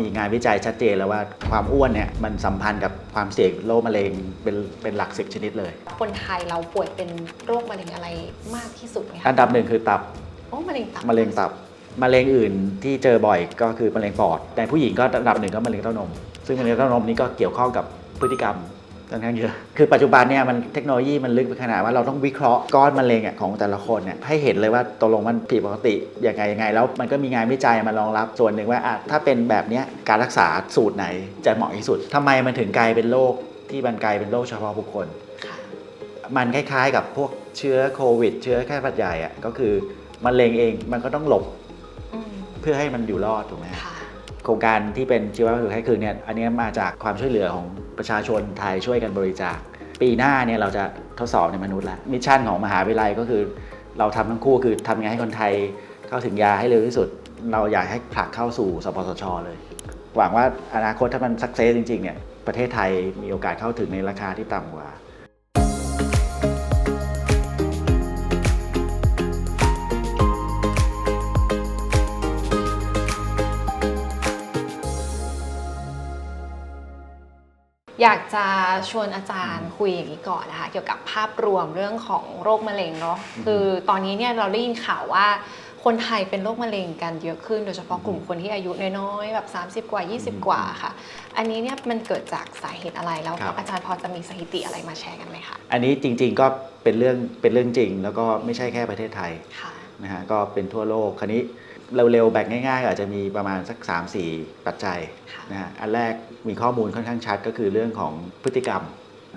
มีงานวิจัยชัดเจนแล้วว่าความอ้วนเนี่ยมันสัมพันธ์กับความเสี่ยงโรคมะเร็งเป็นเป็นหลักสิบชนิดเลย คนไทยเราป่วยเป็นโรคมะเร็งอะไรมากที่สุดไหมคะอันดับหนึ่งคือตับโอ้มะเร็งตับมะเร็งตับมะเร็งอื่นที่เจอบ่อยก็คือมะเร็งปอด แต่ผู้หญิงก็อันดับหนึ่งก็มะเร็งเต้านม ซึ่งมะเร็งเต้านมนี้ก็เกี่ยวข้องกับพฤติกรรม ค่อนข้างเยอะ คือปัจจุบันเนี่ยมันเทคโนโลยีมันลึกไปขนาดว่าเราต้องวิเคราะห์ก้อนมะเร็งอะของแต่ละคนเนี่ยให้เห็นเลยว่าตกลงมันผิดปกติยังไงยังไง แล้วมันก็มีงานวิจัยมารองรับส่วนหนึ่งว่าอะถ้าเป็นแบบเนี้ยการรักษาสูตรไหนจะเหมาะที่สุดทำไมมันถึงกลายเป็นโรคที่มันกลายเป็นโรคเฉพาะบุคคล มันคล้ายๆกับพวกเชื้อโควิด เชื้อแค่หวัดใหญ่อะก็คือมะเร็งเองมันก็ต้องหลบเพื่อให้มันอยู่รอดถูกไหมค่ะ โครงการที่เป็นชีววัตถุไข้คืนเนี่ยอันนี้มาจากความช่วยเหลือของประชาชนไทยช่วยกันบริจาค ปีหน้าเนี่ยเราจะทดสอบในมนุษย์แล้วมิชชั่นของมหาวิทยาลัยก็คือเราทำทั้งคู่คือทำยังไงให้คนไทยเข้าถึงยาให้เร็วที่สุด เราอยากให้ผลักเข้าสู่สปสช เลย หวังว่าอนาคตถ้ามันสักเซสจริงๆเนี่ยประเทศไทยมีโอกาสเข้าถึงในราคาที่ต่ำกว่า อยากจะชวนอาจารย์คุยอย่างนี้ก่อนนะคะเกี่ยวกับภาพรวมเรื่องของโรคมะเร็งเนาะอืมคือตอนนี้เนี่ยเราได้ยินข่าวว่าคนไทยเป็นโรคมะเร็งกันเยอะขึ้น โดยเฉพาะกลุ่มคนที่อายุน้อยๆแบบ 30 กว่า 20 กว่าค่ะ อันนี้เนี่ยมันเกิดจากสาเหตุอะไรแล้วครับอาจารย์พอจะมีสถิติอะไรมาแชร์กันไหมคะอันนี้จริง ๆก็เป็นเรื่องเป็นเรื่องจริง แล้วก็ไม่ใช่แค่ประเทศไทยค่ะนะฮะก็เป็นทั่วโลกคราวนี้ เร็วๆแบ่งง่ายๆก็อาจจะมีประมาณสัก 3-4 ปัจจัยค่ะนะฮะอันแรกมีข้อมูลค่อนข้างชัดก็คือเรื่องของพฤติกรรม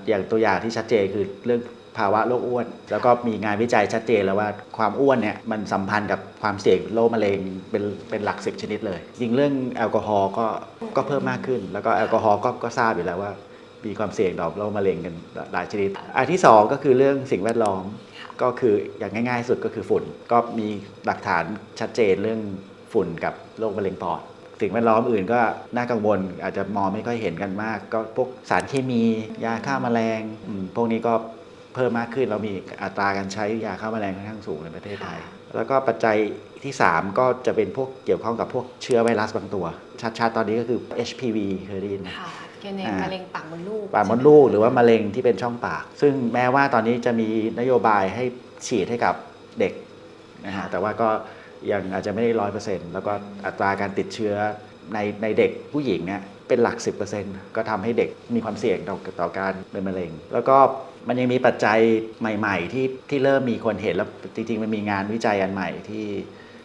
อย่างตัวอย่างที่ชัดเจนคือเรื่องภาวะโรคอ้วน แล้วก็มีงานวิจัยชัดเจนแล้วว่าความอ้วนเนี่ยมันสัมพันธ์กับความเสี่ยงโรคมะเร็งเป็นเป็นหลักสิบชนิดเลย จริงเรื่องแอลกอฮอล์ก็ก็เพิ่มมากขึ้น แล้วก็แอลกอฮอล์ก็ก็ทราบอยู่แล้วว่า มีความเสี่ยงต่อโรคมะเร็งกันหลายชนิด อันที่สองก็คือเรื่องสิ่งแวดล้อม ก็คืออย่างง่ายๆสุดก็คือฝุ่น ก็มีหลักฐานชัดเจนเรื่องฝุ่นกับโรคมะเร็งปอดสิ่งแวดล้อมอื่นก็น่ากังวลอาจจะมองไม่ค่อยเห็นกันมาก ก็พวกสารเคมียาฆ่าแมลงอืมพวกนี้ก็เพิ่มมากขึ้นเรามีอัตราการใช้ยาฆ่าแมลงค่อนข้างสูงในประเทศไทย แล้วก็ปัจจัยที่ 3 ก็จะเป็นพวกเกี่ยวข้องกับพวกเชื้อไวรัสบางตัว ชัดๆตอนนี้ก็คือ HPV เคยได้ยินไหม ค่ะเกี่ยวในอ่ามมะเร็งปากมดลูกปากมดลูกหรือว่ามะเร็งที่เป็นช่องปาก ซึ่งแม้ว่าตอนนี้จะมีนโยบายให้ฉีดให้กับเด็กนะฮะแต่ว่าก็ยังอาจจะไม่ได้ร้อยเปอร์เซ็นต์แล้วก็อัตราการติดเชื้อในในเด็กผู้หญิงเนี่ยเป็นหลัก 10%ก็ทำให้เด็กมีความเสี่ยงต่อต่อการเป็นมะเร็ง แล้วก็มันยังมีปัจจัยใหม่ ๆ ที่ที่เริ่มมีคนเห็นแล้วจริงๆมันมีงานวิจัยอันใหม่ที่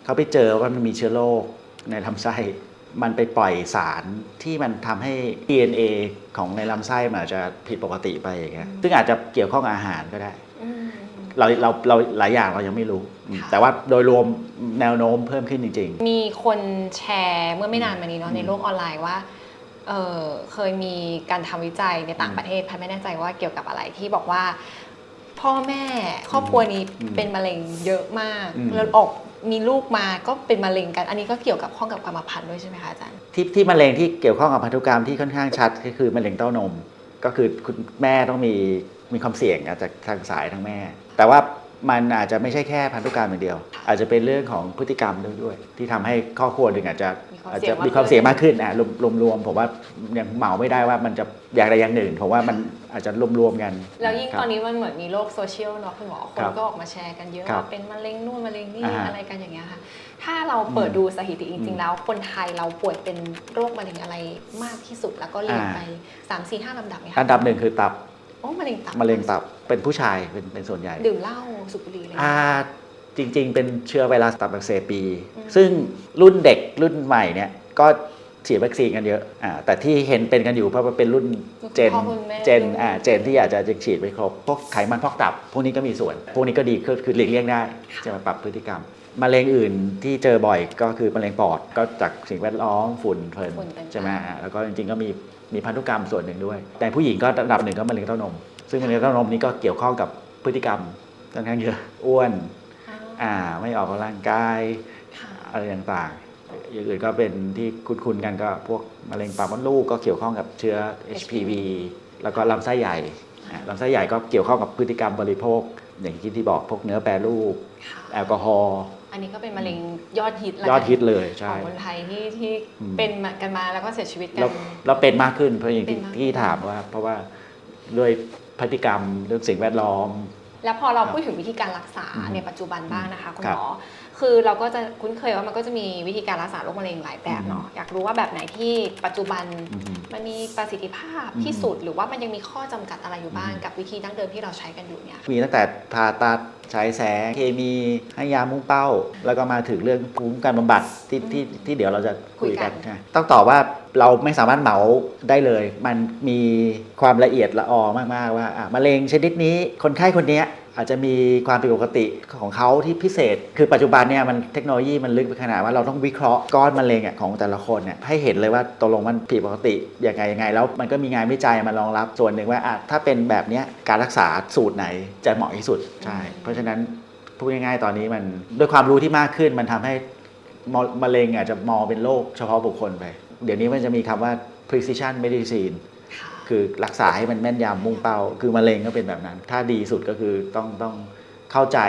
เขาไปเจอว่ามันมีเชื้อโรคในลำไส้ มันไปปล่อยสารที่มันทำให้ DNA ของในลำไส้มันอาจจะผิดปกติไปอย่างเงี้ยซึ่งอาจจะเกี่ยวข้องกับอาหารก็ได้อืมเราเราเราหลายอย่างเรายังไม่รู้อืมค่ะแต่ว่าโดยรวมแนวโน้มเพิ่มขึ้นจริงมีคนแชร์เมื่อไม่นานมานี้เนาะอืมในโลกออนไลน์ว่าเออเคยมีการทำวิจัยในต่างประเทศพันไม่แน่ใจว่าเกี่ยวกับอะไรที่บอกว่า พ่อแม่ครอบครัวนี้อืมเป็นมะเร็งเยอะมากอืมแล้วออก มีลูกมาก็เป็นมะเร็งกัน อันนี้ก็เกี่ยวกับข้องกับกรรมพันธุ์ด้วยใช่ไหมคะอาจารย์ที่ที่มะเร็งที่เกี่ยวข้องกับพันธุกรรมที่ค่อนข้างชัดก็คือมะเร็งเต้านม ก็คือคุณแม่ต้องมีมีความเสี่ยงอาจจะทางสายทางแม่ แต่ว่ามันอาจจะไม่ใช่แค่พันธุกรรมอย่างเดียว อาจจะเป็นเรื่องของพฤติกรรมด้วยด้วยที่ทำให้ครอบครัวหนึ่งอาจจะ อาจเสี่ยจะงมากมีความเสี่ยงขึ้นมากขึ้นอะรวมรวมรวมผมว่ายังเหมาไม่ได้ว่ามันจะอย่างใดอย่างหนึ่งผมว่ามันอาจจะรวมรวมๆกันแล้วยิ่งครับตอนนี้มันเหมือนมีโลกโซเชียลเนาะคุณหมอคคนรับก็ออกมาแชร์กันเยอะครับว่าเป็นมะเร็งนู่นมะเร็งนี่อ่าฮะอะไรกันอย่างเงี้ยค่ะ ถ้าเราเปิดดูสถิติจอืริงมๆแล้ว คนไทยเราป่วยเป็นโรคมะเร็งอะไรมากที่สุดแล้วก็เรียงอ่าไป3 4 5ลำดับไหมคะอันดับหนึ่งคือตับโอ้มะเร็งตับมะเร็งตับเป็นผู้ชายเป็นเป็นส่วนใหญ่ ดื่มเหล้าสูบบุหรี่อะไรอย่างอ่าเงี้ย จริง ๆ เป็นเชื้อไวรัสตับอักเสบปีอืมซึ่งรุ่นเด็กรุ่นใหม่เนี่ยก็ฉีดวัคซีนกันเยอะอ่าแต่ที่เห็นเป็นกันอยู่เพราะว่าเป็นรุ่นเจน คุณพ่อคุณแม่ เจนอ่าเจนที่อาจจะยังฉีดไม่ครบ พวกไขมันพอกตับ พวกนี้ก็มีส่วน พวกนี้ก็ดีคือคือหลีกเลี่ยงได้ จะมาปรับพฤติกรรม มะเร็งอื่นที่เจอบ่อยก็คือมะเร็งปอด ก็จากสิ่งแวดล้อมฝุ่นเพลินฝุ่นต่างๆ ใช่ไหมอ่าแล้วก็จริงๆก็มีมีพันธุกรรมส่วนหนึ่งด้วย แต่ผู้หญิงก็อันดับหนึ่งก็มะเร็งเต้านม ซึ่งมะเร็งเต้านมนี้ก็เกี่ยวข้องกับพฤติกรรมค่อนข้างเยอะ อ้วน อ่าอ่าไม่ออกกำลังกายค่ะอะไรต่างๆ อย่างอื่นก็เป็นที่คุ้นๆกันก็พวกมะเร็งปากมดลูกก็เกี่ยวข้องกับเชื้อ HPV แล้วก็ลำไส้ใหญ่อ่าลำไส้ใหญ่ก็เกี่ยวข้องกับพฤติกรรมบริโภค อย่างที่ที่บอกพวกเนื้อแปรรูปค่ะแอลกอฮอล์อันนี้ก็เป็นมะเร็งยอดฮิตแล้วยอดฮิตเลยขใช่องคนไทยที่ที่อืมเป็นมากันมาแล้วก็เสียชีวิตกัแล้วนแล้วเป็นมากขึ้นเพราะอย่างที่เป็นมากที่ถามว่า เพราะว่าด้วยพฤติกรรมเรื่องสิ่งแวดล้อม แล้วพอเราครับพูดถึงวิธีการรักษาอืมในปัจจุบันบ้างนะคะคุณครับหมอ คือเราก็จะคุ้นเคยว่ามันก็จะมีวิธีการรักษาโรคมะเร็งหลายแบบเนาะอยากรู้ว่าแบบไหนที่ปัจจุบันอืมมันมีประสิทธิภาพอืมที่สุด หรือว่ามันยังมีข้อจำกัดอะไรอยู่บ้างอืมกับวิธีดั้งเดิมที่เราใช้กันอยู่เนี่ยมีตั้งแต่ผ่าตัดฉายแสงเคมีให้ยามุ่งเป้า แล้วก็มาถึงเรื่องภูมิคุ้มกันบำบัดที่อืมที่ที่เดี๋ยวเราจะคุยกันคุยกันใช่ต้องตอบว่าเราไม่สามารถเหมาได้เลย มันมีความละเอียดละออมากๆว่าอะมะเร็งชนิดนี้คนไข้คนเนี้ย อาจจะมีความผิดปกติของเขาที่พิเศษ คือปัจจุบันเนี่ยมันเทคโนโลยีมันลึกไปขนาดว่าเราต้องวิเคราะห์ก้อนมะเร็งของแต่ละคนเนี่ยให้เห็นเลยว่าตกลงมันผิดปกติยังไงยังไง แล้วมันก็มีงานวิจัยมารองรับส่วนหนึ่งว่าถ้าเป็นแบบนี้การรักษาสูตรไหนจะเหมาะที่สุดใช่เพราะฉะนั้นพูดง่ายๆตอนนี้มันด้วยความรู้ที่มากขึ้นมันทำให้มะเร็งอาจจะมองเป็นโรคเฉพาะบุคคลไป เดี๋ยวนี้มันจะมีคำว่า precision medicine ค่ะคือรักษาให้มันแม่นยำมุ่งเป้า คือมะเร็งก็เป็นแบบนั้น ถ้าดีสุดก็คือต้องต้องเข้าใจ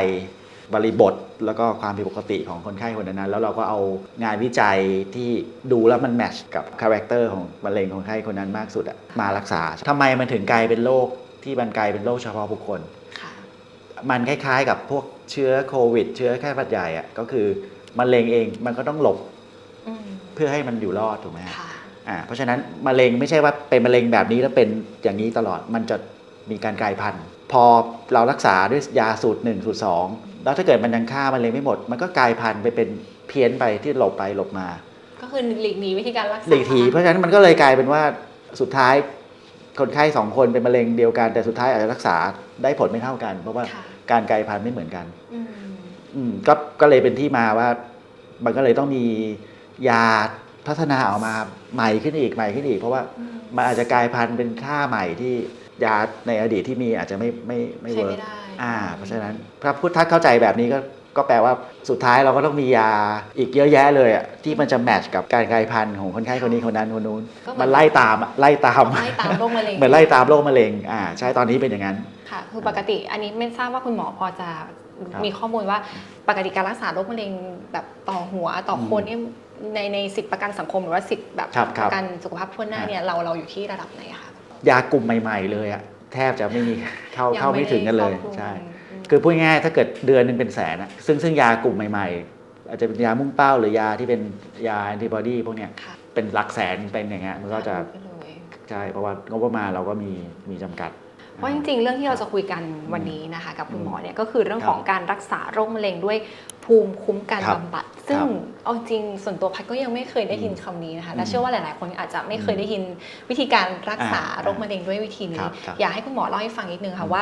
บริบทแล้วก็ความผิดปกติของคนไข้คนนั้นๆแล้วเราก็เอางานวิจัยที่ดูแล้วมันแมทช์กับคาแรคเตอร์ของมะเร็งคนไข้คนนั้นมากสุดอะมารักษาทำไมมันถึงกลายเป็นโรคที่มันกลายเป็นโรคเฉพาะบุคคลค่ะมันคล้ายๆกับพวกเชื้อโควิด เชื้อแค่หวัดใหญ่อะก็คือมะเร็งเองมันก็ต้องหลบอืมเพื่อให้มันอยู่รอดถูกไหมฮะค่ะ อ่าเพราะฉะนั้นมะเร็งไม่ใช่ว่าเป็นมะเร็งแบบนี้แล้วเป็นอย่างนี้ตลอดมันจะมีการกลายพันธุ์พอเรารักษาด้วยยาสูตร1สูตร2แล้วถ้าเกิดมันยังฆ่ามะเร็งไม่หมด มันก็กลายพันธุ์ไปเป็นเพี้ยนไปที่หลบไปหลบมา ก็คือหลีกหนีวิธีการรักษาหลีกทีเพราะฉะนั้นมันก็เลยกลายเป็นว่าสุดท้ายคนไข้สองคนเป็นมะเร็งเดียวกัน แต่สุดท้ายอาจจะรักษาได้ผลไม่เท่ากัน เพราะว่าค่ะการกลายพันธุ์ไม่เหมือนกันอืมอืมก็ก็เลยเป็นที่มาว่า มันก็เลยต้องมียา พัฒนาออกมาใหม่ขึ้นอีกใหม่ขึ้นอีก เพราะว่าอืมมันอาจจะกลายพันธุ์เป็นค่าใหม่ที่ยาในอดีตที่มีอาจจะไม่ไม่ไม่ใช้เวิไม่ร์กได้ อ่า เพราะฉะนั้นพระพุทธเข้าใจแบบนี้ก็ก็แปลว่าสุดท้ายเราก็ต้องมียาอีกเยอะแยะเลยอะที่มันจะแมทช์กับการกลายพันธุ์ของคนไข้คนนี้คนนั้นคนนู้น ก็เหมันไล่ตามอะไล่ตามไล่ตามโรคมะเร็งเหมือนไล่ตามโรคมะเร็งอ่าใช่ตอนนี้เป็นอย่างนั้น ค่ะ คือปกติอันนี้ไม่ทราบว่าคุณหมอพอจะครับ มีข้อมูลว่าปกติการรักษาโรคมะเร็งแบบต่อหัวต่อคนอืมเนี่ย ในในสิทธิประกันสังคมหรือว่าสิทธิแบบครับคปรับระกันสุขภาพทั่วหน้าครับเนี่ยเราเราอยู่ที่ระดับไหนคะยากลุ่มใหม่ ๆ เลยอะแทบจะไม่มีเข้าเข้าไม่ถึงกันเลยครอบคลุมใช่อืมคือพูดง่ายๆถ้าเกิดเดือนหนึงเป็นแสนอะซึ่งซึ่งยากลุ่มใหม่ ๆ อาจจะเป็นยามุ่งเป้าหรือยาที่เป็นยาแอนติบอดีพวกเนี้ยค่ะเป็นหลักแสนเป็นอย่างเงี้ยมันก็จะไปเลยใช่เพราะว่างบประมาณเราก็มีมีจำกัด เพราะจริงๆ เรื่องที่เราจะคุยกันวันนี้นะคะ กับคุณหมอเนี่ยก็คือเรื่องของการรักษาโรคมะเร็งด้วย ภูมิคุ้มกันครับบำบัด ซึ่งครับเอาจริงส่วนตัวพัดก็ยังไม่เคยได้ยินคำนี้นะคะและอืมเชื่อว่าหลาย ๆ คนอาจจะไม่เคยได้ยินวิธีการรักษาอ่าโรคมะเร็งด้วยวิธีนี้ครับครับอยากให้คุณหมอเล่าให้ฟังนิดนึงค่ะอืมว่า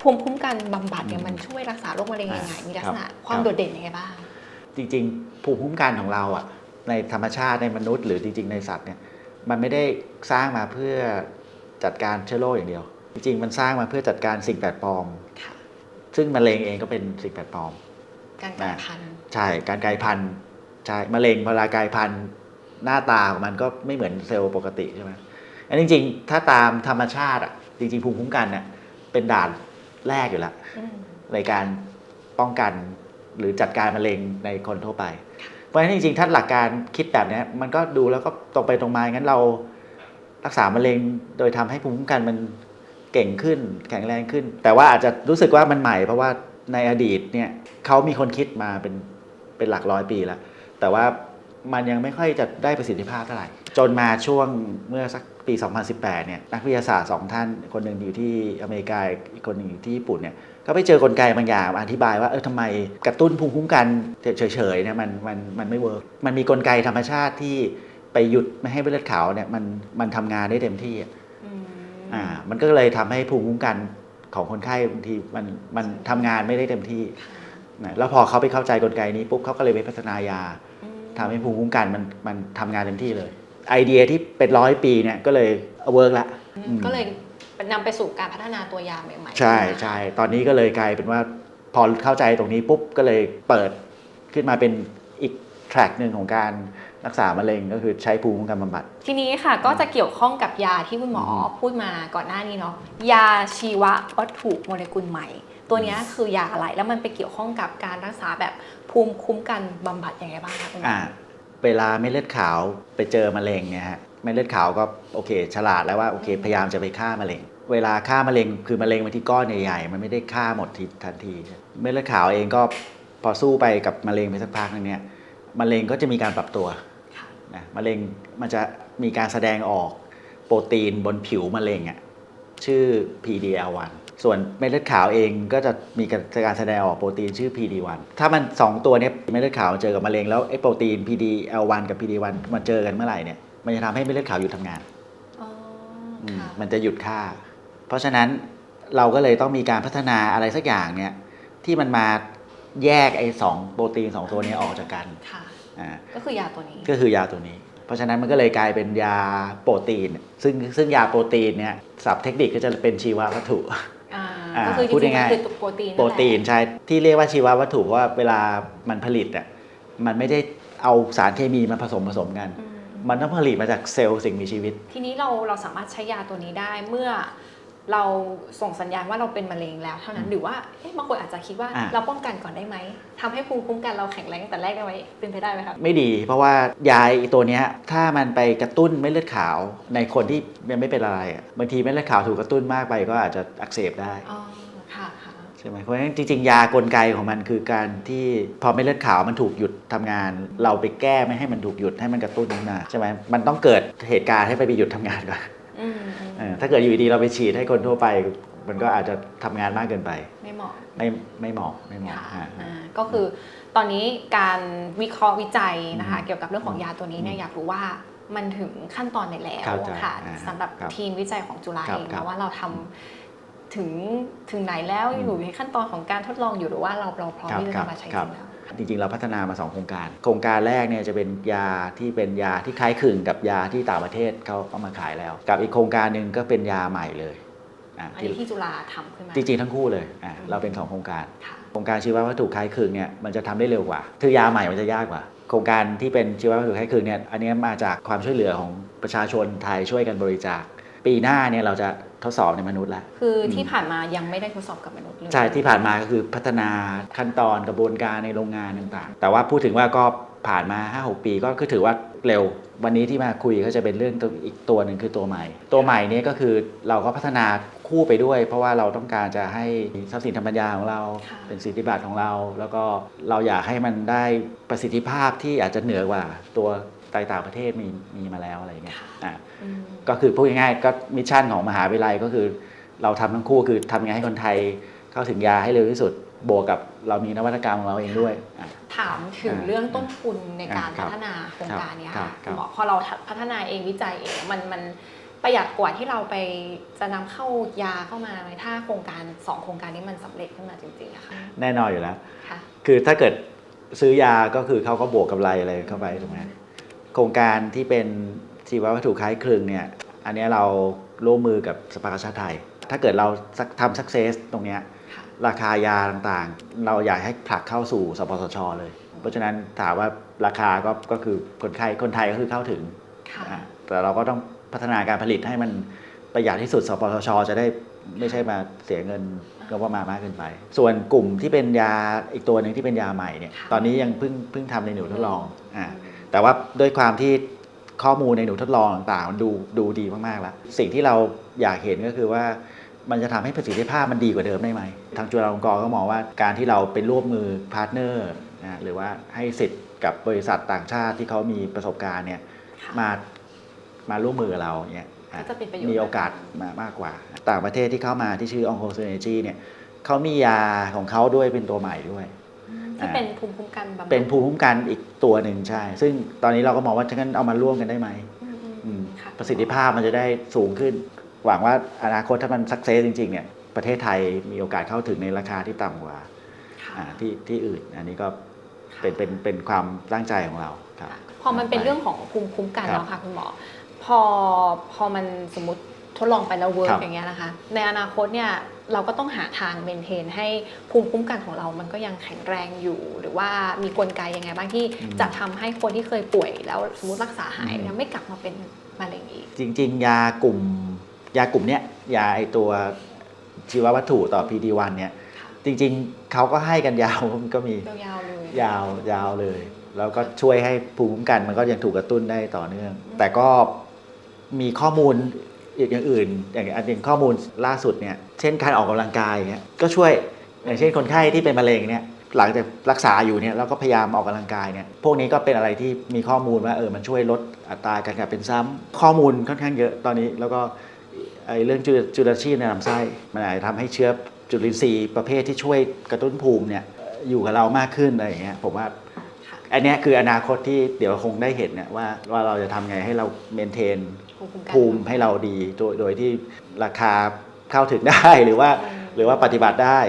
ภูมิคุ้มกันบำบัดเนี่ยอืมมันช่วยรักษาโรคมะเร็งยังไงอ่ามีลักษณะครับความครับโดดเด่นยังไงบ้างจริง ๆ ภูมิคุ้มกันของเราอะในธรรมชาติในมนุษย์ หรือจริง ๆ ในสัตว์เนี่ยมันไม่ได้สร้างมาเพื่อจัดการเชื้อโรคอย่างเดียว จริง ๆ มันสร้างมาเพื่อจัดการสิ่งแปลกปลอมค่ะซึ่งมะเร็งเองก็เป็นสิ่งแปลกปลอม การกลายพันธุ์ใช่การกลายพันธุ์ใช่มะเร็งเวลากลายพันธุ์หน้าตาของมันก็ไม่เหมือนเซลล์ปกติใช่ไหมอันจริงๆ ถ้าตามธรรมชาติอะจริง ๆ ภูมิคุ้มกันเนี่ยเป็นด่านแรกอยู่แล้วในการป้องกันหรือจัดการมะเร็งในคนทั่วไป เพราะฉะนั้นจริงๆ ถ้าหลักการคิดแบบนี้มันก็ดูแล้วก็ตรงไปตรงมางั้นเรารักษามะเร็งโดยทำให้ภูมิคุ้มกันมันเก่งขึ้น แข็งแรงขึ้น แต่ว่าอาจจะรู้สึกว่ามันใหม่เพราะว่า ในอดีตเนี่ยเขามีคนคิดมาเป็นเป็นหลักร้อยปีแล้ว แต่ว่ามันยังไม่ค่อยจะได้ประสิทธิภาพเท่าไหร่ จนมาช่วงเมื่อสักปี 2018 เนี่ยนักวิทยาศาสตร์สองท่าน คนหนึ่งอยู่ที่อเมริกาอีกคนหนึ่งอยู่ที่ญี่ปุ่นเนี่ยก็ไปเจอกลไกบางอย่างมาอธิบายว่าเออทำไมกระตุ้นภูมิคุ้มกันเฉยๆเนี่ยมันมันมันไม่เวิร์กมันมีกลไกธรรมชาติที่ไปหยุดไม่ให้เลือดขาวเนี่ยมันมันทำงานได้เต็มที่อะอืมอ่ามันก็เลยทำให้ภูมิคุ้มกัน ของคนไข้บางทีมันมันทำงานไม่ได้เต็มที่ค่ะนะแล้วพอเขาไปเข้าใจกลไกนี้ปุ๊บเขาก็เลยไปพัฒนายาอืมทำให้ภูมิคุ้มกันมันมันทำงานเต็มที่เลย ไอเดียที่เป็นร้อยปีเนี่ยก็เลยเวิร์กละอืมก็เลยนำไปสู่การพัฒนาตัวยาใหม่ๆใช่ไหมคะใช่ตอนนี้ก็เลยกลายเป็นว่าพอเข้าใจตรงนี้ปุ๊บก็เลยเปิดขึ้นมาเป็นอีกแทร็กหนึ่งของการ รักษามะเร็งก็คือใช้ภูมิคุ้มกันบำบัด ทีนี้ค่ะก็จะเกี่ยวข้องกับยาที่คุณหมออืมพูดมาก่อนหน้านี้เนาะยาชีววัตถุโมเลกุลใหม่ ตัวเนี้ยคือยาอะไรแล้วมันไปเกี่ยวข้องกับการรักษาแบบภูมิคุ้มกันบำบัดยังไงบ้างคะคุณหมออ่าเวลาเม็ดเลือดขาวไปเจอมะเร็งเนี่ยฮะเม็ดเลือดขาวก็โอเค ฉลาดแล้วว่าโอเคพยายามจะไปฆ่ามะเร็ง เวลาฆ่ามะเร็งคือมะเร็งมันที่ก้อนใหญ่ๆมันไม่ได้ฆ่าหมดทีทันที เม็ดเลือดขาวเองก็พอสู้ไปกับมะเร็งไปสักพักนึงเนี่ย มะเร็งก็จะมีการปรับตัวค่ะนะมะเร็งมันจะมีการแสดงออกโปรตีนบนผิวมะเร็งอะชื่อ PD-L1 ส่วนเม็ดเลือดขาวเองก็จะมีการแสดงออกโปรตีนชื่อ PD-1 ถ้ามัน 2 ตัวเนี้ยเม็ดเลือดขาวเจอกับมะเร็งแล้วไอ้โปรตีน PD-L1 กับ PD-1 มันเจอกันเมื่อไหร่เนี่ยมันจะทำให้เม็ดเลือดขาวหยุดทำงานอ๋ออืมค่ะมันจะหยุดฆ่า เพราะฉะนั้นเราก็เลยต้องมีการพัฒนาอะไรสักอย่างเนี่ยที่มันมาแยกไอ้สองโปรตีนสองตัวเนี้ออกจากกันค่ะอ่า ก็คือยาตัวนี้ก็คือยาตัวนี้ เพราะฉะนั้นมันก็เลยกลายเป็นยาโปรตีน ซึ่งซึ่งยาโปรตีนเนี่ยศัพท์เทคนิคก็จะเป็นชีววัตถุอ่าอ่าก็คือจพูดริงๆง่ายๆมันคือตัวโปรตีนโปรตีนใช่ที่เรียกว่าชีววัตถุเพราะว่าเวลามันผลิตอะมันไม่ได้เอาสารเคมีมาผสมผสมกันอืมมันต้องผลิตมาจากเซลล์สิ่งมีชีวิต ทีนี้เราเราสามารถใช้ยาตัวนี้ได้เมื่อ เราส่งสัญญาณว่าเราเป็นมะเร็งแล้วเท่านั้นหรือว่าเอ๊ะบางคนอาจจะคิดว่าอ่าเราป้องกันก่อนได้ไหมทำให้ภูมิคุ้มกันเราแข็งแรงตั้งแต่แรกได้ไหมเป็นไปได้ไหมคะไม่ดี เพราะว่ายาไอ้ตัวเนี้ยถ้ามันไปกระตุ้นเม็ดเลือดขาวในคนที่ยังไม่เป็นอะไรอะบางทีเม็ดเลือดขาวถูกกระตุ้นมากไปก็อาจจะอักเสบได้อ๋อค่ะค่ะใช่ไหมเพราะฉะนั้นจริงๆ ยากลไกของมันคือการที่พอเม็ดเลือดขาวมันถูกหยุดทำงาน เราไปแก้ไม่ให้มันถูกหยุดให้มันกระตุ้นขึ้นมาใช่ไหมมันต้องเกิดเหตุการณ์ให้ไปไปหยุดทำงานก่อนอืมอืมเออ ถ้าเกิดอยู่ดีๆเราไปฉีดให้คนทั่วไป มันก็อาจจะทำงานมากเกินไป ไม่เหมาะไม่ไม่เหมาะไม่เหมาะค่ะอ่าอ่าก็คือตอนนี้การวิเคราะห์วิจัยนะคะอืมเกี่ยวกับเรื่องของยาตัวนี้เนี่ยอืมอยากรู้ว่ามันถึงขั้นตอนไหนแล้วเข้าใจค่ะอ่าสำหรับครับทีมวิจัยของจุฬาครับเองครับนะว่าเราทำถึงถึงไหนแล้วอืมอยู่ในขั้นตอนของการทดลองอยู่หรือว่าเราเราพร้อมครับที่จะครับนำมาใช้จครัริบงแล้ว จริงๆ เราพัฒนามา 2 โครงการ โครงการแรกเนี่ยจะเป็นยาที่เป็นยาที่คล้ายคลึงกับยาที่ต่างประเทศเขาเอามาขายแล้ว กับอีกโครงการหนึ่งก็เป็นยาใหม่เลยอะอันนี้ที่จุฬาทำขึ้นมา จริงๆทั้งคู่เลยอะอืมเราเป็นสองโครงการ ค่ะ โครงการชีววัตถุคล้ายคลึงเนี่ยมันจะทำได้เร็วกว่า คือยาใหม่มันจะยากกว่า โครงการที่เป็นชีววัตถุคล้ายคลึงเนี่ยอันนี้มาจากความช่วยเหลือของประชาชนไทยช่วยกันบริจาค ปีหน้าเนี่ยเราจะทดสอบในมนุษย์แล้วคืออมที่ผ่านมายังไม่ได้ทดสอบกับมนุษย์เลยใช่ที่ผ่านมาก็คือพัฒนาขั้นตอนกระบวนการในโรงงานต่างๆ แต่ว่าพูดถึงว่าก็ผ่านมา5-6ปีก็คือถือว่าเร็ว วันนี้ที่มาคุยก็จะเป็นเรื่องตัวอีกตัวหนึ่งคือตัวใหม่ ตัวใหม่เนี่ยก็คือเราก็พัฒนาคู่ไปด้วย เพราะว่าเราต้องการจะให้ทรัพย์สินทางปัญญาของเราค่ะเป็นสิทธิบัตรของเรา แล้วก็เราอยากให้มันได้ประสิทธิภาพที่อาจจะเหนือกว่าตัว ต่างประเทศมีมีมาแล้วอะไรอย่างเงี้ยอะอืมก็คือพูดง่ายๆก็มิชชั่นของมหาวิทยาลัยก็คือ เราทำทั้งคู่คือทำยังไงให้คนไทยเข้าถึงยาให้เร็วที่สุดบวกกับเรามีนวัตกรรมของเราเองด้วยอะถามถึงอ่าเรื่องต้นทุนในการครัพับฒนาโครงการเนี้ยครัค่ะบคุณหมอพอเราพัฒนาเองวิจัยเองมันมันประหยัดกว่าที่เราไปจะนำเข้ายาเข้ามาไหมถ้าโครงการสองโครงการนี้มันสำเร็จขึ้นมาจริงๆอะค่ะแน่นอนอยู่แล้วค่ะคือถ้าเกิดซื้อยาก็คือเขาก็บวกกำไรอะไรเข้าไปถูกไหมโครงการที่เป็นชีววัตถุคล้ายคลึงเนี่ยอันเนี้ยเราร่วมมือกับสภากาชาติไทย ถ้าเกิดเราสักทำสักเซสตรงเนี้ยค่ะราคายาต่างๆ เราอยากให้ผลักเข้าสู่สปสชเลย เพราะฉะนั้นถามว่าราคาก็ก็คือคนไทยคนไทยก็คือเข้าถึงค่ะอะแต่เราก็ต้องพัฒนาการผลิตให้มันประหยัดที่สุด สปสช จะได้ไม่ใช่มาเสียเงินงบประมาณมากเกินไป ส่วนกลุ่มที่เป็นยาอีกตัวหนึ่งที่เป็นยาใหม่เนี่ยค่ะตอนนี้ยังเพิ่งเพิ่งทำในหนูทดลองอ่าอืม แต่ว่าด้วยความที่ข้อมูลในหนูทดลองต่างๆมันดูดูดีมากๆแล้ว สิ่งที่เราอยากเห็นก็คือว่ามันจะทำให้ประสิทธิภาพมันดีกว่าเดิมได้ไหม ทางจุฬาลงกรณ์ก็มองว่าการที่เราเป็นร่วมมือพาร์ทเนอร์นะหรือว่าให้สิทธิ์กับบริษัทต่างชาติที่เขามีประสบการณ์เนี่ยค่ะมามาร่วมมือกับเราเนี่ยอะก็จะเป็นประโยชน์มีโอกาสมามากกว่า ต่างประเทศที่เข้ามาที่ชื่อ Onco Synergy เนี่ยเขามียาของเขาด้วยเป็นตัวใหม่ด้วยอืม ที่เป็นภูมิคุ้มกันบำบัดเป็นภูมิคุ้มกันอีกตัวหนึ่งใช่ ซึ่งตอนนี้เราก็มองว่าฉะนั้นเอามาร่วมกันได้ไหมอืมอืมอืมค่ะประสิทธิภาพมันจะได้สูงขึ้น หวังว่าอนาคตถ้ามันสักเซสจริงๆเนี่ยประเทศไทยมีโอกาสเข้าถึงในราคาที่ต่ำกว่าค่ะอ่าที่ที่อื่น อันนี้ก็เป็นเป็นเป็นความตั้งใจของเราครับพอมันเป็นเรื่องของภูมิคุ้มกันครับแล้วค่ะคุณหมอ พอพอมันสมมติทดลองไปแล้วเวิร์ครักบอย่างเงี้ยนะคะ ในอนาคตเนี่ย เราก็ต้องหาทางเมนเทนให้ภูมิคุ้มกันของเรามันก็ยังแข็งแรงอยู่ หรือว่ามีกลไกยังไงบ้างที่อืมจะทำให้คนที่เคยป่วยแล้วสมมติรักษาหายอืมเนี่ยไม่กลับมาเป็นมะเร็งอีก จริง ๆ ยากลุ่มยากลุ่มเนี้ยยาไอตัวชีววัตถุต่อ PD-1 เนี่ยค่ะจจริง ๆเขาก็ให้กันยาวก็มียาวๆเลยยาวยาวเลยแล้วก็ช่วยให้ภูมิคุ้มกันมันก็ยังถูกกระตุ้นได้ต่อเนื่อง แต่ก็มีข้อมูล อีกอย่างอื่น อย่างอันหนึ่งข้อมูลล่าสุดเนี่ยเช่นการออกกำลังกายเนี่ยก็ช่วยอย่างเช่นคนไข้ที่เป็นมะเร็งเนี่ยหลังจากรักษาอยู่เนี่ยแล้วก็พยายามออกกำลังกายเนี่ยพวกนี้ก็เป็นอะไรที่มีข้อมูลว่าเออมันช่วยลดอัตราการกลับเป็นซ้ำข้อมูลค่อนข้างเยอะตอนนี้แล้วก็ไอ้เรื่องจุลชีพในลำไส้มันอาจจะทำให้เชื้อจุลินทรีย์ประเภทที่ช่วยกระตุ้นภูมิเนี่ยอยู่กับเรามากขึ้นอะไรอย่างเงี้ยผมว่าอันนี้คืออนาคตที่เดี๋ยวคงได้เห็นเนี่ยว่าว่าเราจะทำไงให้เราเมนเทน ภูมิคุ้มกันภูมิให้เราดีโดยโดยที่ราคาเข้าถึงได้หรือว่าหรือว่าปฏิบัติได้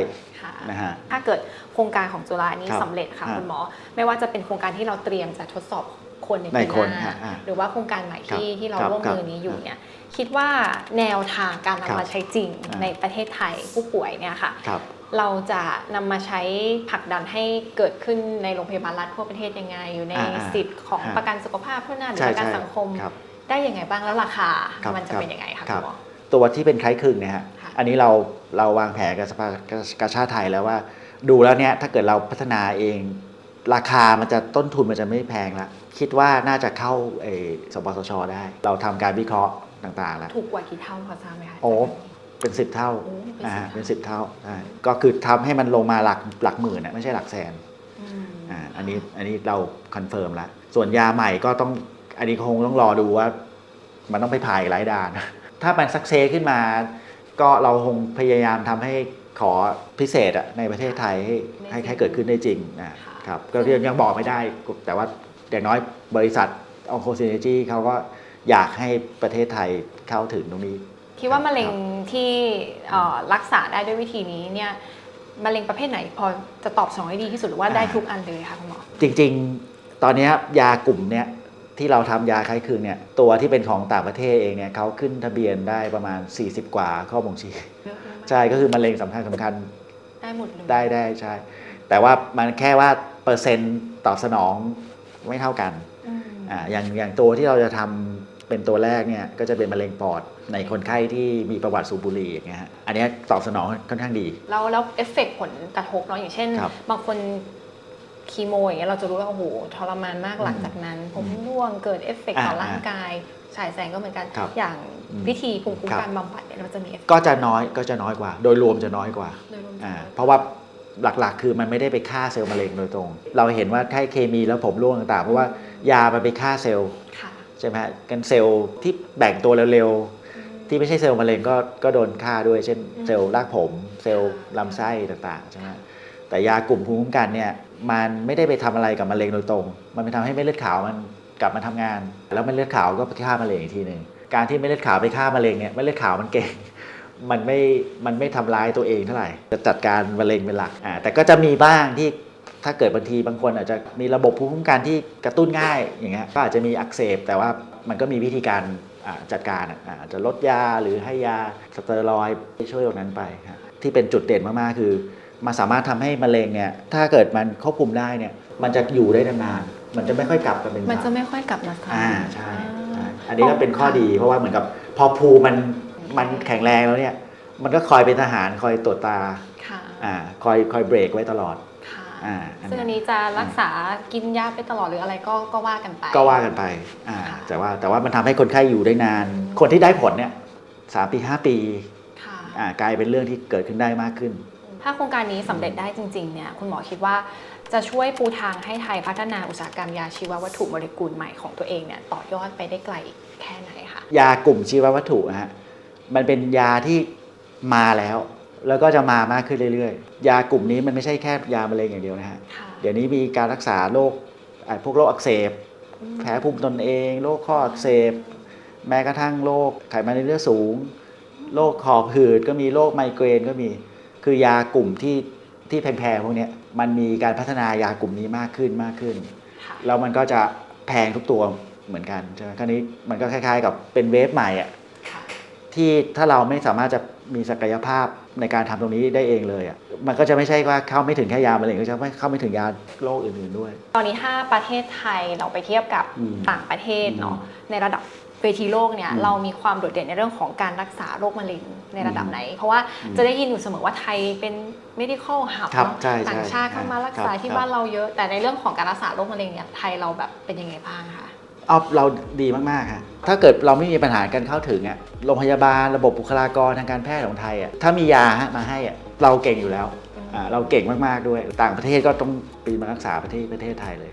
ค่ะนะฮะถ้าเกิดโครงการของจุฬานี้ครับสำเร็จค่ะฮะคุณหมอ ไม่ว่าจะเป็นโครงการที่เราเตรียมจะทดสอบคนในในปีคนหน้าฮะฮะหรือว่าโครงการใหม่ที่ครับที่เราครับร่วมครับมือนี้อยู่เนี่ยคิดว่าแนวทางการครับนำมาใช้จริงอ่าในประเทศไทยผู้ป่วยเนี่ยค่ะครับเราจะนำมาใช้ผลักดันให้เกิดขึ้นในโรงพยาบาลรัฐทั่วประเทศยังไง อยู่ในอ่าอ่าสิทธิ์ของอ่าประกันสุขภาพเท่านั้นหรือใช่ประกันใช่สังคมครับ ได้ยังไงบ้างแล้วราคา ครับมันจะครับเป็นยังไงคะคคุรับณหมอ ตัวที่เป็นคล้ายคลึงเนี่ยฮะ ค่ะ อันนี้เราเราวางแผนกับสภากาชาติไทยแล้วว่า ดูแล้วเนี่ยถ้าเกิดเราพัฒนาเอง ราคามันจะต้นทุนมันจะไม่แพงละคิดว่าน่าจะเข้าเออสปสชได้ เราทำการวิเคราะห์ต่างๆแล้วถูกกว่ากี่เท่าพอทราบไหมคะ โอ้เป็นสิบเท่าโอ้เป็นอ่า10 เป็นสิบเท่าใช่ก็คือทำให้มันลงมาหลักหลักหมื่นนะไม่ใช่หลักแสน อืม อ่าอันนี้อันนี้เราคอนเฟิร์มแล้ว ส่วนยาใหม่ก็ต้อง อันนี้คงต้องรอดูว่า มันต้องไปผ่ายหลายด่าน ถ้ามันสักเซขึ้นมา ก็เราคงพยายามทำให้ขอพิเศษอะในประเทศไทยให้ให้ให้เกิดขึ้นได้จริงนะครับก็ยังยังบอกไม่ได้ แต่ว่าอย่างน้อยบริษัทองโคซินจีเขาก็อยากให้ประเทศไทยเข้าถึงตรงนี้ คิดว่ามะเร็งครับที่เอ่อรักษาได้ด้วยวิธีนี้เนี่ยมะเร็งประเภทไหนพอจะตอบสนองได้ดีที่สุดหรือว่าได้ทุกอันเลยคะคุณหมอจริง ๆ ตอนเนี้ยยากลุ่มเนี้ย ที่เราทำยาคล้ายคลึงเนี่ยตัวที่เป็นของต่างประเทศเองเนี่ยเขาขึ้นทะเบียนได้ประมาณ 40 กว่าข้อบ่งชี้เยอะมากใช่ก็คือมะเร็งสำคัญสำคัญได้หมดเลยได้ได้ใช่ แต่ว่ามันแค่ว่าเปอร์เซ็นต์ตอบสนองไม่เท่ากันอืมอ่าอย่างอย่างตัวที่เราจะทำเป็นตัวแรกเนี่ยก็จะเป็นมะเร็งปอดในคนไข้ที่มีประวัติสูบบุหรี่อย่างเงี้ยฮะอันเนี้ยตอบสนองค่อนข้างดี แล้วแล้วเอฟเฟกต์ผลกระทบเนาะอย่างเช่นครับบางคน คีโมอย่างเงี้ยเราจะรู้ว่าโอ้โหทรมานมากหลังจากนั้น ผมร่วงเกิดเอฟเฟกต์ต่ออ่าร่างกายฉายแสงก็เหมือนกันครับอย่างอืมวิธีภูมิคุ้มครับกันบำบัดเนี่ยเราจะมีเอฟเฟกต์ก็จะน้อยก็จะน้อยกว่า โดยรวมจะน้อยกว่าโดยรวมอ่า เพราะว่าหลักๆ คือมันไม่ได้ไปฆ่าเซลล์มะเร็งโดยตรง เราเห็นว่าแค่เคมีแล้วผมร่วงต่างๆ เพราะว่ายามันไปฆ่าเซลล์ค่ะใช่ไหมฮะกันเซลล์ที่แบ่งตัวเร็วๆ ที่ไม่ใช่เซลล์มะเร็งก็ก็โดนฆ่าด้วย เช่นอืมเซลล์รากผม เซลล์ลำไส้ต่างๆใช่ไหมแต่ยากลุ่มภูมิคุ้มกันเนี่ย มันไม่ได้ไปทำอะไรกับมะเร็งโดยตรง มันไปทำให้เม็ดเลือดขาวมันกลับมาทำงาน แล้วเม็ดเลือดขาวก็ไปฆ่ามะเร็งอีกทีหนึ่งการที่เม็ดเลือดขาวไปฆ่ามะเร็งเนี่ยเม็ดเลือดขาวมันเก่งมันไม่ มันไม่ทำร้ายตัวเองเท่าไหร่ จะจัดการมะเร็งเป็นหลักอ่าแต่ก็จะมีบ้างที่ถ้าเกิดบางทีบางคนอาจจะมีระบบภูมิคุ้มกันที่กระตุ้นง่ายอย่างเงี้ย ก็อาจจะมีอักเสบ แต่ว่ามันก็มีวิธีการอ่าจัดการอ่าจจะลดยาหรือให้ยาสเตียรอยด์ช่วยตรงนั้นไปครับที่เป็นจุดเด่นมากๆคือ มันสามารถทำให้มะเร็งเนี่ยถ้าเกิดมันควบคุมได้เนี่ยมันจะอยู่ได้นานๆมันจะไม่ค่อยกลับกันเป็นมันสารจะไม่ค่อยกลับมาซ้ำอ่าใช่อ่าใช่อันนี้ก็เป็นข้อดีเพราะว่าเหมือนกับพอภูมิมันมันแข็งแรงแล้วเนี่ยมันก็คอยเป็นทหารคอยตรวจตาค่ะอ่าคอยคอยเบรกไว้ตลอดค่ะอ่าอันซึ่งเนี้ยอันนี้จะรักษากินยาไปตลอดหรืออะไรก็ก็ว่ากันไป ก็ว่ากันไปอ่าค่ะแต่ว่าแต่ว่ามันทำให้คนไข้อยู่ได้นาน คนที่ได้ผลเนี่ยสามปีห้าปีค่ะอ่ากลายเป็นเรื่องที่เกิดขึ้นได้มากขึ้น ถ้าโครงการนี้สำเร็จได้จริงๆเนี่ยคุณหมอคิดว่าจะช่วยปูทางให้ไทยพัฒนาอุตสาหกรรมยาชีววัตถุโมเลกุลใหม่ของตัวเองเนี่ยต่อยอดไปได้ไกลแค่ไหนคะยากลุ่มชีววัตถุนะฮะมันเป็นยาที่มาแล้ว แล้วก็จะมามากขึ้นเรื่อยๆ ยากลุ่มนี้มันไม่ใช่แค่ยามะเร็งอย่างเดียวนะฮะค่ะเดี๋ยวนี้มีการรักษาโรคอ่าพวกโรคอักเสบอืมแพ้ภูมิตนเองโรคข้ออักเสบ แม้กระทั่งโรคไขมันในเลือดสูงโรคคอผืดก็มีโรคไมเกรนก็มี คือยากลุ่มที่ที่แพงๆพวกเนี้ยมันมีการพัฒนายากลุ่มนี้มากขึ้นมากขึ้นค่ะแล้วมันก็จะแพงทุกตัวเหมือนกันใช่ไหมคราวนี้มันก็คล้าย ๆ กับเป็นเวฟใหม่อะค่ะที่ถ้าเราไม่สามารถจะมีศักยภาพในการทำตรงนี้ได้เองเลยอะมันก็จะไม่ใช่ว่าเข้าไม่ถึงแค่ยามะเร็งก็จะไม่เข้าไม่ถึงยาโรคอื่นๆด้วย ตอนนี้ถ้าประเทศไทยเราไปเทียบกับอืมต่างประเทศเนาะในระดับ เวทีโลกเนี่ยอืมเรามีความโดดเด่นในเรื่องของการรักษาโรคมะเร็งในระดับอืมไหน เพราะว่าอืมจะได้ยินอยู่เสมอว่าไทยเป็น medical hub ครับเนอะใช่ใช่ต่างชาติเข้ามารักษาครับที่ครับบ้านเราเยอะ แต่ในเรื่องของการรักษาโรคมะเร็งเนี่ยไทยเราแบบเป็นยังไงบ้างคะเอาเราดีมากๆฮะถ้าเกิดเราไม่มีปัญหาการเข้าถึงอะโรงพยาบาลระบบบุคลากรทางการแพทย์ของไทยอะถ้ามียาฮะมาให้อะเราเก่งอยู่แล้วอืมอ่าเราเก่งมากๆด้วย ต่างประเทศก็ต้องปีมารักษาประเทศประเทศไทยเลย